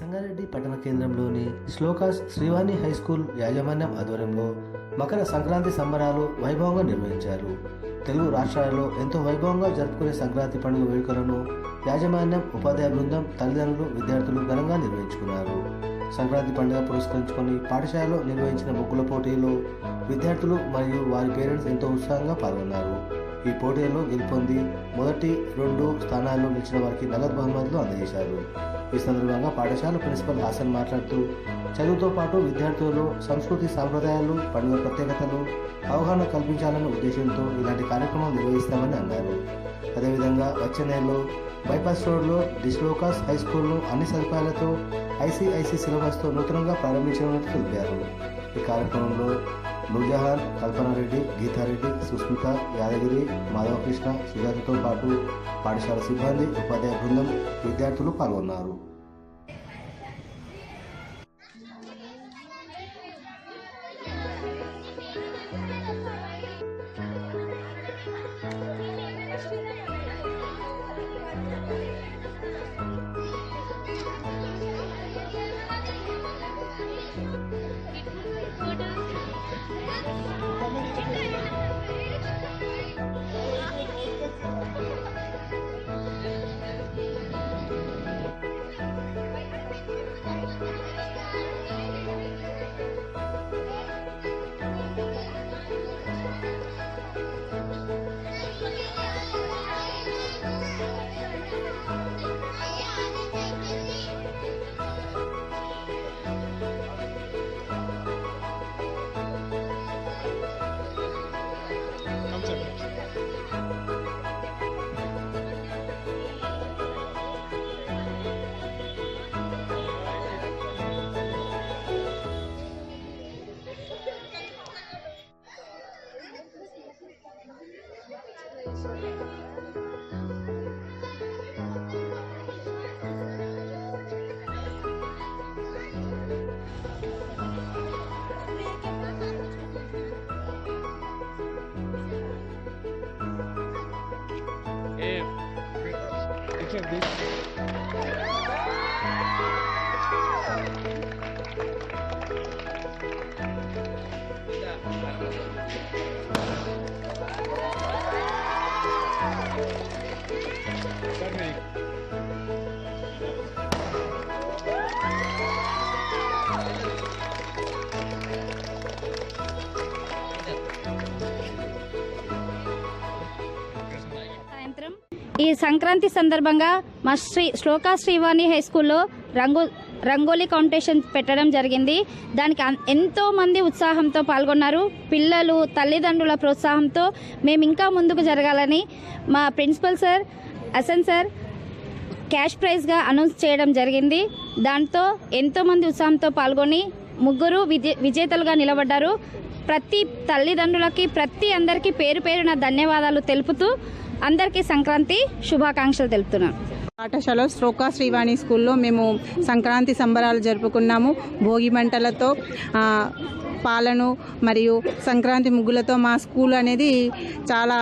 సంగారెడ్డి పట్టణ కేంద్రంలోని shlokas Srivani high school యాజమాన్యం ఆధ్వర్యంలో మకర సంక్రాంతి సంబరాలు వైభవంగా నిర్వహించారు. తెలుగు రాష్ట్రాలలో ఎంతో వైభవంగా జరుపుకునే సంక్రాంతి పండుగ వేడుకలను యాజమాన్యం ఉపాధ్యాయ బృందం తల్లిదండ్రులు విద్యార్థులు ఘనంగా నిర్వహించుకున్నారు. సంక్రాంతి పండుగ పురస్కరించుకొని పాఠశాలలో నిర్వహించిన ముగ్గుల పోటీలో విద్యార్థులు మరియు వారి పేరెంట్స్ ఎంతో ఉత్సాహంగా పాల్గొన్నారు. ఈ పోటీలో గెలుపొంది మొదటి రెండు స్థానాల్లో నిలిచిన వారికి నగదు బహుమతులు అందజేశారు. ఈ సందర్భంగా పాఠశాల ప్రిన్సిపల్ హాసన్ మాట్లాడుతూ చదువుతో పాటు విద్యార్థులలో సంస్కృతి సాంప్రదాయాలు పండుగ ప్రత్యేకతలు అవగాహన కల్పించాలన్న ఉద్దేశంతో ఇలాంటి కార్యక్రమాలు నిర్వహిస్తామని అన్నారు. అదేవిధంగా వచ్చే నెలలో బైపాస్ రోడ్లో డిస్లోకాస్ హై స్కూల్ను అన్ని సదుపాయాలతో ఐసీఐసీ సిలబస్తో నూతనంగా ప్రారంభించినట్లు తెలిపారు. ఈ కార్యక్రమంలో నూజహాన్ కల్పనారెడ్డి గీతారెడ్డి సుస్మిత యాదగిరి మాధవకృష్ణ సుజాతతో పాటు పాఠశాల సిబ్బంది ఉపాధ్యాయ బృందం విద్యార్థులు పాల్గొన్నారు. quer ver. Tá bem. ఈ సంక్రాంతి సందర్భంగా మా శ్రీ శ్లోకా శ్రీవాణి హై స్కూల్లో రంగు రంగోలీ కాంపిటీషన్ పెట్టడం జరిగింది. దానికి ఎంతో మంది ఉత్సాహంతో పాల్గొన్నారు. పిల్లలు తల్లిదండ్రుల ప్రోత్సాహంతో మేము ఇంకా ముందుకు జరగాలని మా ప్రిన్సిపల్ సార్ అసన్ సార్ క్యాష్ ప్రైజ్గా అనౌన్స్ చేయడం జరిగింది. దాంతో ఎంతోమంది ఉత్సాహంతో పాల్గొని ముగ్గురు విజే విజేతలుగా నిలబడ్డారు. ప్రతి తల్లిదండ్రులకి ప్రతి అందరికీ పేరు పేరున ధన్యవాదాలు తెలుపుతూ అందరికీ సంక్రాంతి శుభాకాంక్షలు తెలుపుతున్నాను. పాఠశాల శ్రోకా శ్రీవాణి స్కూల్లో మేము సంక్రాంతి సంబరాలు జరుపుకున్నాము. భోగి మంటలతో పాలను మరియు సంక్రాంతి ముగ్గులతో మా స్కూల్ అనేది చాలా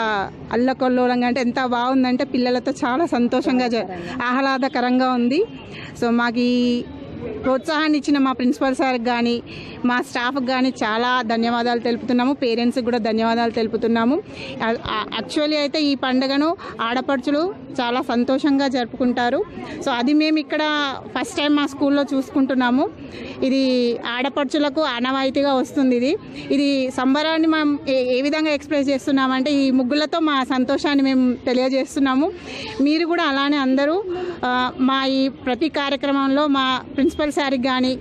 అల్లకొల్లోలంగా అంటే ఎంత బాగుందంటే పిల్లలతో చాలా సంతోషంగా జ ఆహ్లాదకరంగా ఉంది. సో మాకు ఈ ప్రోత్సాహాన్ని ఇచ్చిన మా ప్రిన్సిపల్ సార్కి కానీ మా స్టాఫ్కి కానీ చాలా ధన్యవాదాలు తెలుపుతున్నాము. పేరెంట్స్కి కూడా ధన్యవాదాలు తెలుపుతున్నాము. యాక్చువల్లీ అయితే ఈ పండుగను ఆడపడుచులు చాలా సంతోషంగా జరుపుకుంటారు. సో అది మేము ఇక్కడ ఫస్ట్ టైం మా స్కూల్లో చూసుకుంటున్నాము. ఇది ఆడపడుచులకు ఆనవాయితీగా వస్తుంది ఇది. ఇది సంబరాన్ని మనం ఏ ఏ విధంగా ఎక్స్ప్రెస్ చేస్తున్నామంటే ఈ ముగ్గులతో మా సంతోషాన్ని మేము తెలియజేస్తున్నాము. మీరు కూడా అలానే అందరూ మా ఈ ప్రతి కార్యక్రమంలో మా ప్రిన్సిపల్ సార్కి కానీ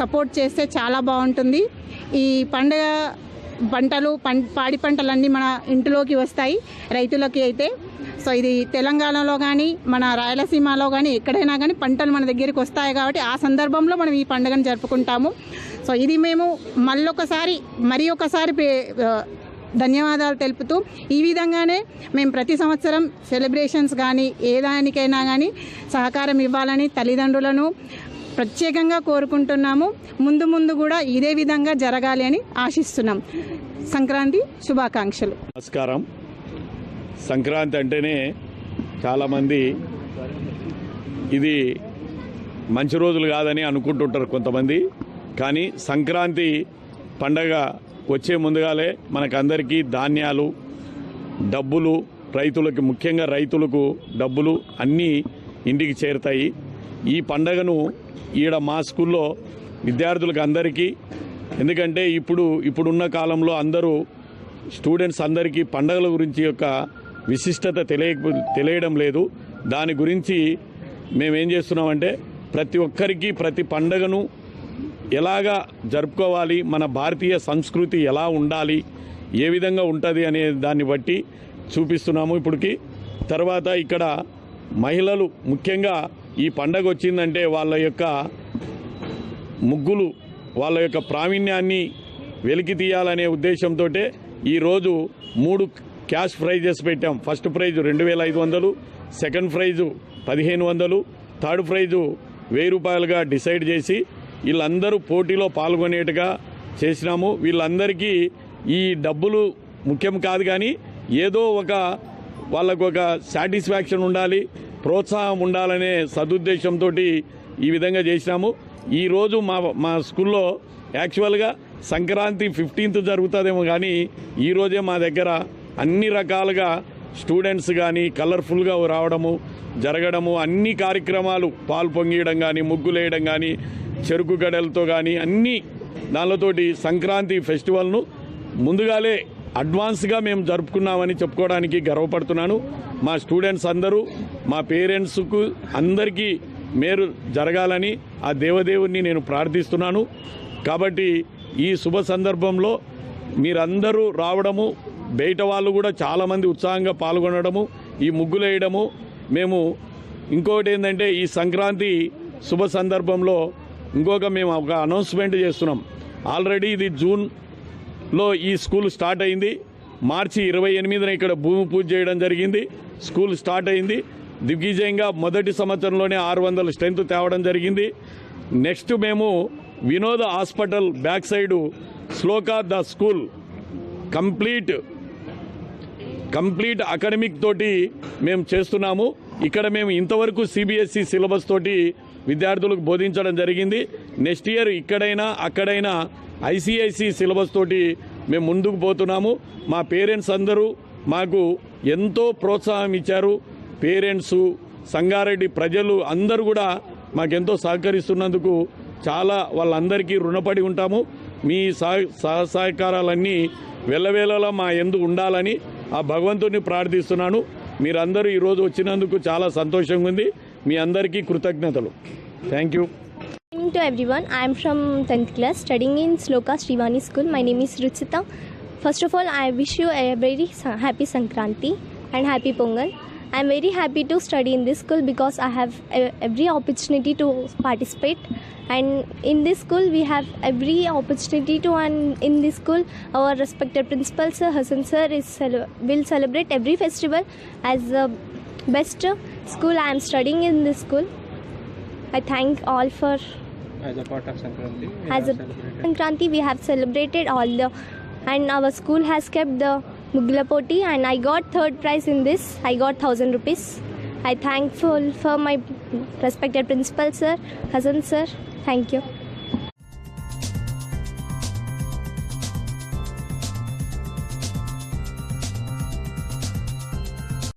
సపోర్ట్ చేస్తే చాలా బాగుంటుంది. ఈ పండుగ పంటలు పం పాడి పంటలన్నీ మన ఇంటిలోకి వస్తాయి రైతులకి అయితే. సో ఇది తెలంగాణలో కానీ మన రాయలసీమలో కానీ ఎక్కడైనా కానీ పంటలు మన దగ్గరికి వస్తాయి కాబట్టి ఆ సందర్భంలో మనం ఈ పండుగను జరుపుకుంటాము. సో ఇది మేము మళ్ళొకసారి మరి ఒకసారి పే- ధన్యవాదాలు తెలుపుతూ ఈ విధంగానే మేము ప్రతి సంవత్సరం సెలబ్రేషన్స్ కానీ ఏ దానికైనా కానీ సహకారం ఇవ్వాలని తల్లిదండ్రులను ప్రత్యేకంగా కోరుకుంటున్నాము. ముందు ముందు కూడా ఇదే విధంగా జరగాలి అని ఆశిస్తున్నాం. సంక్రాంతి శుభాకాంక్షలు. నమస్కారం. సంక్రాంతి అంటేనే చాలామంది ఇది మంచి రోజులు కాదని అనుకుంటుంటారు కొంతమంది. కానీ సంక్రాంతి పండగ వచ్చే ముందుగాలే మనకందరికీ ధాన్యాలు డబ్బులు రైతులకు ముఖ్యంగా రైతులకు డబ్బులు అన్నీ ఇంటికి చేరుతాయి. ఈ పండగను ఈడ మా స్కూల్లో విద్యార్థులకు అందరికీ ఎందుకంటే ఇప్పుడు ఇప్పుడున్న కాలంలో అందరూ స్టూడెంట్స్ అందరికీ పండగల గురించి యొక్క విశిష్టత తెలియ తెలియడం లేదు. దాని గురించి మేమేం చేస్తున్నామంటే ప్రతి ఒక్కరికి ప్రతి పండగను ఎలాగా జరుపుకోవాలి మన భారతీయ సంస్కృతి ఎలా ఉండాలి ఏ విధంగా ఉంటుంది అనే దాన్ని బట్టి చూపిస్తున్నాము ఇప్పటికి. తర్వాత ఇక్కడ మహిళలు ముఖ్యంగా ఈ పండగ వచ్చిందంటే వాళ్ళ యొక్క ముగ్గులు వాళ్ళ యొక్క ప్రావీణ్యాన్ని వెలికి తీయాలనే ఉద్దేశంతో ఈరోజు మూడు క్యాష్ ప్రైజెస్ పెట్టాం. ఫస్ట్ ప్రైజ్ రెండు వేల ఐదు వందలు సెకండ్ ప్రైజు పదిహేను వందలు థర్డ్ ప్రైజు వెయ్యి రూపాయలుగా డిసైడ్ చేసి వీళ్ళందరూ పోటీలో పాల్గొనేట్టుగా చేసినాము. వీళ్ళందరికీ ఈ డబ్బులు ముఖ్యం కాదు కానీ ఏదో ఒక వాళ్ళకు ఒక సాటిస్ఫాక్షన్ ఉండాలి. ప్రోత్సాహం ఉండాలనే సదుద్దేశంతో ఈ విధంగా చేసినాము. ఈరోజు మా మా స్కూల్లో యాక్చువల్గా సంక్రాంతి ఫిఫ్టీన్త్ జరుగుతుందేమో కానీ ఈరోజే మా దగ్గర అన్ని రకాలుగా స్టూడెంట్స్ కానీ కలర్ఫుల్గా రావడము జరగడము అన్ని కార్యక్రమాలు పాలు పొంగియడం కానీ ముగ్గులేయడం కానీ చెరుకు గడలతో కానీ అన్ని దానితోటి సంక్రాంతి ఫెస్టివల్ను ముందుగాలే అడ్వాన్స్గా మేము జరుపుకున్నామని చెప్పుకోవడానికి గర్వపడుతున్నాను. మా స్టూడెంట్స్ అందరూ మా పేరెంట్స్కు అందరికీ మేరు జరగాలని ఆ దేవదేవుణ్ణి నేను ప్రార్థిస్తున్నాను. కాబట్టి ఈ శుభ సందర్భంలో మీరందరూ రావడము బయట వాళ్ళు కూడా చాలామంది ఉత్సాహంగా పాల్గొనడము ఈ ముగ్గులు వేయడము మేము ఇంకొకటి ఏంటంటే ఈ సంక్రాంతి శుభ సందర్భంలో ఇంకొక మేము ఒక అనౌన్స్మెంట్ చేస్తున్నాం. ఆల్రెడీ ఇది జూన్ లో ఈ స్కూల్ స్టార్ట్ అయింది. మార్చి ఇరవై ఎనిమిదిన ఇక్కడ భూమి పూజ చేయడం జరిగింది. స్కూల్ స్టార్ట్ అయింది. దిగ్విజయంగా మొదటి సంవత్సరంలోనే ఆరు వందల స్ట్రెంత్ తేవడం జరిగింది. నెక్స్ట్ మేము Vinoda hospital back side Shloka the school complete complete academic తోటి మేము చేస్తున్నాము. ఇక్కడ మేము ఇంతవరకు సిబిఎస్ఈ సిలబస్ తోటి విద్యార్థులకు బోధించడం జరిగింది. నెక్స్ట్ ఇయర్ ఇక్కడైనా అక్కడైనా ఐసీఐసీ సిలబస్ తోటి మేము ముందుకు పోతున్నాము. మా పేరెంట్స్ అందరూ మాకు ఎంతో ప్రోత్సాహం ఇచ్చారు. పేరెంట్స్ సంగారెడ్డి ప్రజలు అందరూ కూడా మాకెంతో సహకరిస్తున్నందుకు చాలా వాళ్ళందరికీ రుణపడి ఉంటాము. మీ సహ సహ సహకారాలన్నీ వెళ్ళవేళలా మా ఎందు ఉండాలని ఆ భగవంతుని ప్రార్థిస్తున్నాను. మీరందరూ ఈరోజు వచ్చినందుకు చాలా సంతోషంగా ఉంది. మీ అందరికీ కృతజ్ఞతలు. Thank you. Evening to everyone. I am from 10th class studying in Sloka Srivani School. My name is Ruchita. First of all, I wish you a very happy Sankranti and happy Pongal. I am very happy to study in this school because I have every opportunity to participate. And in this school, we have every opportunity to. And in this school, our respected principal sir Hassan sir is will celebrate every festival as the best school. I am studying in this school. I thank all for As a part of Sankranti, we as have. Sankranti, we have celebrated all the, and our school has kept the Mugla Poti, and I got third prize in this. I got thousand rupees. I thankful for my respected principal sir, Hassan sir. Thank you.